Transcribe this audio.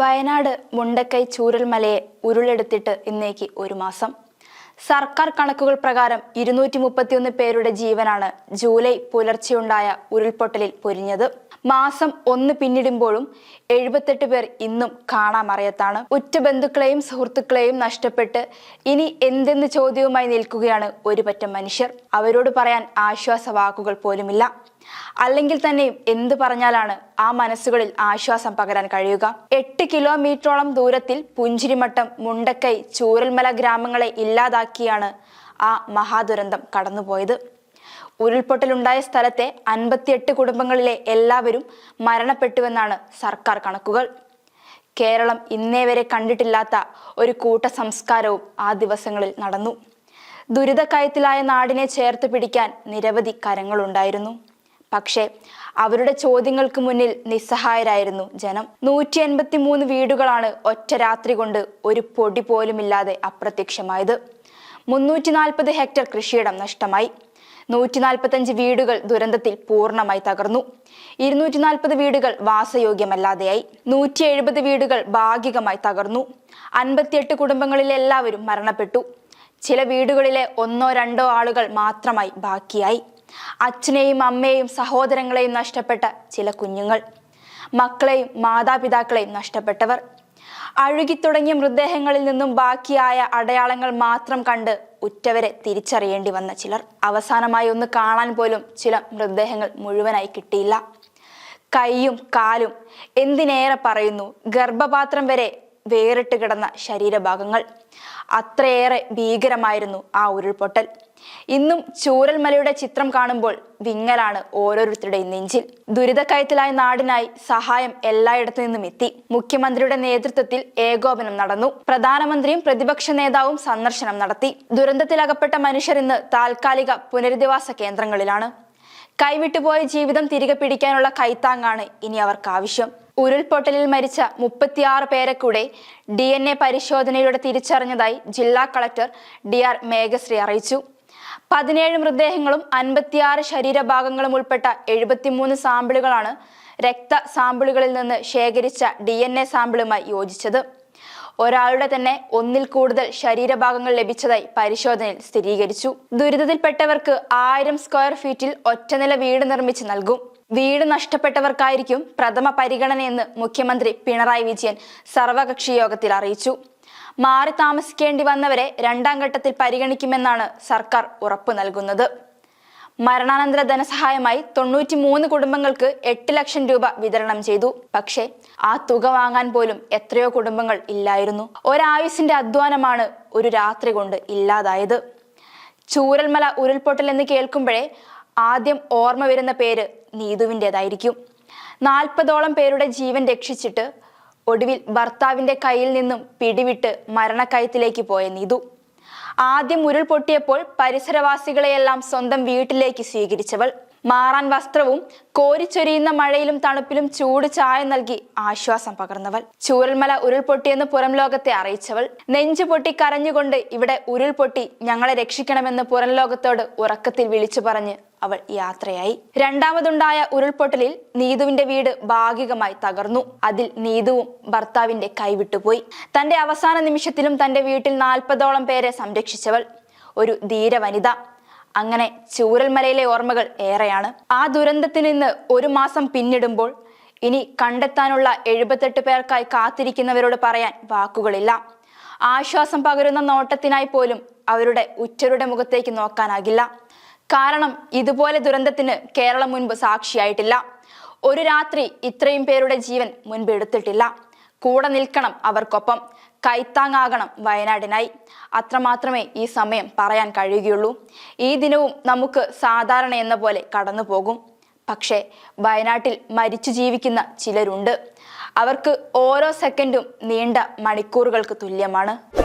വയനാട് മുണ്ടക്കൈ ചൂരൽമലയെ ഉരുളെടുത്തിട്ട് ഇന്നേക്ക് ഒരു മാസം. സർക്കാർ കണക്കുകൾ പ്രകാരം ഇരുന്നൂറ്റി മുപ്പത്തിയൊന്ന് പേരുടെ ജീവനാണ് ജൂലൈ പുലർച്ചെയുണ്ടായ ഉരുൾപൊട്ടലിൽ പൊരിഞ്ഞത്. മാസം ഒന്ന് പിന്നിടുമ്പോഴും എഴുപത്തെട്ട് പേർ ഇന്നും കാണാമറിയത്താണ് ഉറ്റ ബന്ധുക്കളെയും സുഹൃത്തുക്കളെയും നഷ്ടപ്പെട്ട് ഇനി എന്തെന്ന് ചോദ്യവുമായി നിൽക്കുകയാണ് ഒരുപറ്റം മനുഷ്യർ. അവരോട് പറയാൻ ആശ്വാസ വാക്കുകൾ പോലുമില്ല. അല്ലെങ്കിൽ തന്നെയും എന്ത് പറഞ്ഞാലാണ് ആ മനസ്സുകളിൽ ആശ്വാസം പകരാൻ കഴിയുക? എട്ട് കിലോമീറ്ററോളം ദൂരത്തിൽ പുഞ്ചിരിമട്ടം മുണ്ടക്കൈ ചൂരൽമല ഗ്രാമങ്ങളെ ഇല്ലാതാക്കിയാണ് ആ മഹാദുരന്തം കടന്നുപോയത്. ഉരുൾപൊട്ടലുണ്ടായ സ്ഥലത്തെ അൻപത്തിയെട്ട് കുടുംബങ്ങളിലെ എല്ലാവരും മരണപ്പെട്ടുവെന്നാണ് സർക്കാർ കണക്കുകൾ. കേരളം ഇന്നേ വരെ കണ്ടിട്ടില്ലാത്ത ഒരു കൂട്ട സംസ്കാരവും ആ ദിവസങ്ങളിൽ നടന്നു. ദുരിതക്കയത്തിലായ നാടിനെ ചേർത്ത് പിടിക്കാൻ നിരവധി കരങ്ങളുണ്ടായിരുന്നു. പക്ഷേ അവരുടെ ചോദ്യങ്ങൾക്ക് മുന്നിൽ നിസ്സഹായരായിരുന്നു ജനം. നൂറ്റി എൺപത്തി മൂന്ന് വീടുകളാണ് ഒറ്റ രാത്രി കൊണ്ട് ഒരു പൊടി പോലുമില്ലാതെ അപ്രത്യക്ഷമായത്. മുന്നൂറ്റി നാൽപ്പത് ഹെക്ടർ കൃഷിയിടം നഷ്ടമായി. നൂറ്റി നാൽപ്പത്തഞ്ച് വീടുകൾ ദുരന്തത്തിൽ പൂർണമായി തകർന്നു. ഇരുന്നൂറ്റി നാൽപ്പത് വീടുകൾ വാസയോഗ്യമല്ലാതെയായി. നൂറ്റി എഴുപത് വീടുകൾ ഭാഗികമായി തകർന്നു. അൻപത്തിയെട്ട് കുടുംബങ്ങളിലെ എല്ലാവരും മരണപ്പെട്ടു. ചില വീടുകളിലെ ഒന്നോ രണ്ടോ ആളുകൾ മാത്രമായി ബാക്കിയായി. അച്ഛനെയും അമ്മയെയും സഹോദരങ്ങളെയും നഷ്ടപ്പെട്ട ചില കുഞ്ഞുങ്ങൾ. മക്കളെയും മാതാപിതാക്കളെയും നഷ്ടപ്പെട്ടവർ. അഴുകിത്തുടങ്ങിയ മൃതദേഹങ്ങളിൽ നിന്നും ബാക്കിയായ അടയാളങ്ങൾ മാത്രം കണ്ട് ഉറ്റവരെ തിരിച്ചറിയേണ്ടി വന്ന ചിലർ. അവസാനമായി ഒന്ന് കാണാൻ പോലും ചില മൃതദേഹങ്ങൾ മുഴുവനായി കിട്ടിയില്ല. കൈയും കാലും എന്തിനേറെ പറയുന്നു? ഗർഭപാത്രം വരെ വേറിട്ട് കിടന്ന ശരീരഭാഗങ്ങൾ. അത്രയേറെ ഭീകരമായിരുന്നു ആ ഉരുൾപൊട്ടൽ. ഇന്നും ചൂരൽമലയുടെ ചിത്രം കാണുമ്പോൾ വിങ്ങലാണ് ഓരോരുത്തരുടെയും നെഞ്ചിൽ. ദുരിതക്കയത്തിലായ നാടിനായി സഹായം എല്ലായിടത്തു നിന്നും എത്തി. മുഖ്യമന്ത്രിയുടെ നേതൃത്വത്തിൽ ഏകോപനം നടന്നു. പ്രധാനമന്ത്രിയും പ്രതിപക്ഷ നേതാവും സന്ദർശനം നടത്തി. ദുരന്തത്തിലകപ്പെട്ട മനുഷ്യർ ഇന്ന് താൽക്കാലിക പുനരധിവാസ കേന്ദ്രങ്ങളിലാണ്. കൈവിട്ടുപോയ ജീവിതം തിരികെ പിടിക്കാനുള്ള കൈത്താങ്ങാണ് ഇനി അവർക്ക് ആവശ്യം ഉരുൾപൊട്ടലിൽ മരിച്ച മുപ്പത്തിയാറ് പേരെ കൂടെ ഡി എൻ എ പരിശോധനയിലൂടെ തിരിച്ചറിഞ്ഞതായി ജില്ലാ കളക്ടർ ഡി ആർ മേഘശ്രീ അറിയിച്ചു. പതിനേഴ് മൃതദേഹങ്ങളും അൻപത്തിയാറ് ശരീരഭാഗങ്ങളും ഉൾപ്പെട്ട എഴുപത്തിമൂന്ന് സാമ്പിളുകളാണ് രക്ത സാമ്പിളുകളിൽ നിന്ന് ശേഖരിച്ച ഡി എൻ എ സാമ്പിളുമായി യോജിച്ചത്. ഒരാളുടെ തന്നെ ഒന്നിൽ കൂടുതൽ ശരീരഭാഗങ്ങൾ ലഭിച്ചതായി പരിശോധനയിൽ സ്ഥിരീകരിച്ചു. ദുരിതത്തിൽപ്പെട്ടവർക്ക് ആയിരം സ്ക്വയർ ഫീറ്റിൽ ഒറ്റനില വീട് നിർമ്മിച്ച് നൽകും. വീട് നഷ്ടപ്പെട്ടവർക്കായിരിക്കും പ്രഥമ പരിഗണനയെന്ന് മുഖ്യമന്ത്രി പിണറായി വിജയൻ സർവകക്ഷി യോഗത്തിൽ അറിയിച്ചു. മാറി താമസിക്കേണ്ടി വന്നവരെ രണ്ടാം ഘട്ടത്തിൽ പരിഗണിക്കുമെന്നാണ് സർക്കാർ ഉറപ്പു നൽകുന്നത്. മരണാനന്തര ധനസഹായമായി തൊണ്ണൂറ്റി മൂന്ന് കുടുംബങ്ങൾക്ക് എട്ട് ലക്ഷം രൂപ വിതരണം ചെയ്തു. പക്ഷേ ആ തുക വാങ്ങാൻ പോലും എത്രയോ കുടുംബങ്ങൾ ഇല്ലായിരുന്നു. ഒരായുസിന്റെ അധ്വാനമാണ് ഒരു രാത്രി കൊണ്ട് ഇല്ലാതായത്. ചൂരൽമല ഉരുൾപൊട്ടൽ എന്ന് കേൾക്കുമ്പോഴേ ആദ്യം ഓർമ്മ വരുന്ന പേര് നീതുവിന്റെതായിരിക്കും നാൽപ്പതോളം പേരുടെ ജീവൻ രക്ഷിച്ചിട്ട് ഒടുവിൽ ഭർത്താവിന്റെ കയ്യിൽ നിന്നും പിടിവിട്ട് മരണക്കയത്തിലേക്ക് പോയ നീതു. ആദ്യം ഉരുൾപൊട്ടിയപ്പോൾ പരിസരവാസികളെയെല്ലാം സ്വന്തം വീട്ടിലേക്ക് സ്വീകരിച്ചവൾ. മാറാൻ വസ്ത്രവും കോരിച്ചൊരിയുന്ന മഴയിലും തണുപ്പിലും ചൂട് ചായ നൽകി ആശ്വാസം പകർന്നവൾ. ചൂരൽമല ഉരുൾപൊട്ടിയെന്ന് പുറം ലോകത്തെ അറിയിച്ചവൾ. നെഞ്ചു പൊട്ടി കരഞ്ഞുകൊണ്ട് ഇവിടെ ഉരുൾപൊട്ടി ഞങ്ങളെ രക്ഷിക്കണമെന്ന് പുറം ലോകത്തോട് ഉറക്കത്തിൽ വിളിച്ചു പറഞ്ഞ് അവൾ യാത്രയായി. രണ്ടാമതുണ്ടായ ഉരുൾപൊട്ടലിൽ നീതുവിന്റെ വീട് ഭാഗികമായി തകർന്നു. അതിൽ നീതുവും ഭർത്താവിന്റെ കൈവിട്ടുപോയി. തന്റെ അവസാന നിമിഷത്തിലും തന്റെ വീട്ടിൽ നാൽപ്പതോളം പേരെ സംരക്ഷിച്ചവൾ. ഒരു ധീര വനിത അങ്ങനെ ചൂരൽമലയിലെ ഓർമ്മകൾ ഏറെയാണ്. ആ ദുരന്തത്തിൽ നിന്ന് ഒരു മാസം പിന്നിടുമ്പോൾ ഇനി കണ്ടെത്താനുള്ള എഴുപത്തെട്ട് പേർക്കായി കാത്തിരിക്കുന്നവരോട് പറയാൻ വാക്കുകളില്ല. ആശ്വാസം പകരുന്ന നോട്ടത്തിനായി പോലും അവരുടെ ഉച്ചരുടെ മുഖത്തേക്ക് നോക്കാനാകില്ല. കാരണം ഇതുപോലെ ദുരന്തത്തിന് കേരളം മുൻപ് സാക്ഷിയായിട്ടില്ല. ഒരു രാത്രി ഇത്രയും പേരുടെ ജീവൻ മുൻപ് എടുത്തിട്ടില്ല. കൂടെ നിൽക്കണം അവർക്കൊപ്പം. കൈത്താങ്ങാകണം വയനാടിനായി. അത്രമാത്രമേ ഈ സമയം പറയാൻ കഴിയുകയുള്ളൂ. ഈ ദിനവും നമുക്ക് സാധാരണ എന്ന പോലെ കടന്നു പോകും. പക്ഷേ വയനാട്ടിൽ മരിച്ചു ജീവിക്കുന്ന ചിലരുണ്ട്. അവർക്ക് ഓരോ സെക്കൻഡും നീണ്ട മണിക്കൂറുകൾക്ക് തുല്യമാണ്.